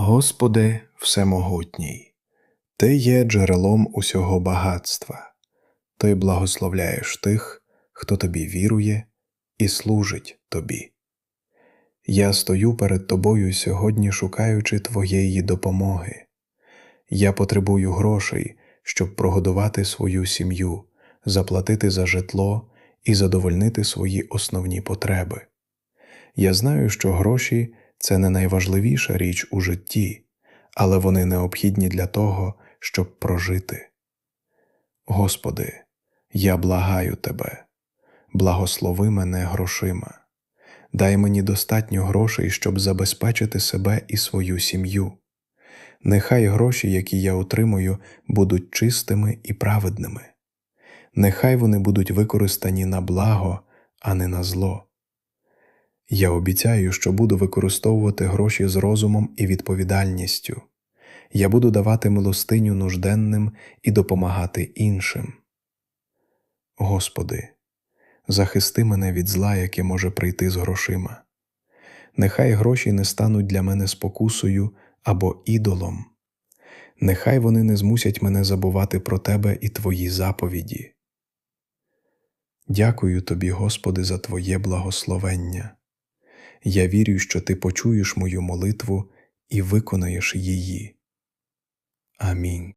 Господи Всемогутній, Ти є джерелом усього багатства, Ти благословляєш тих, хто тобі вірує і служить тобі. Я стою перед тобою сьогодні, шукаючи Твоєї допомоги. Я потребую грошей, щоб прогодувати свою сім'ю, заплатити за житло і задовольнити свої основні потреби. Я знаю, що гроші це не найважливіша річ у житті, але вони необхідні для того, щоб прожити. Господи, я благаю Тебе, благослови мене грошима, дай мені достатньо грошей, щоб забезпечити себе і свою сім'ю. Нехай гроші, які я отримую, будуть чистими і праведними. Нехай вони будуть використані на благо, а не на зло. Я обіцяю, що буду використовувати гроші з розумом і відповідальністю. Я буду давати милостиню нужденним і допомагати іншим. Господи, захисти мене від зла, яке може прийти з грошима. Нехай гроші не стануть для мене спокусою або ідолом. Нехай вони не змусять мене забувати про Тебе і Твої заповіді. Дякую Тобі, Господи, за Твоє благословення. Я вірю, що Ти почуєш мою молитву і виконаєш її. Амінь.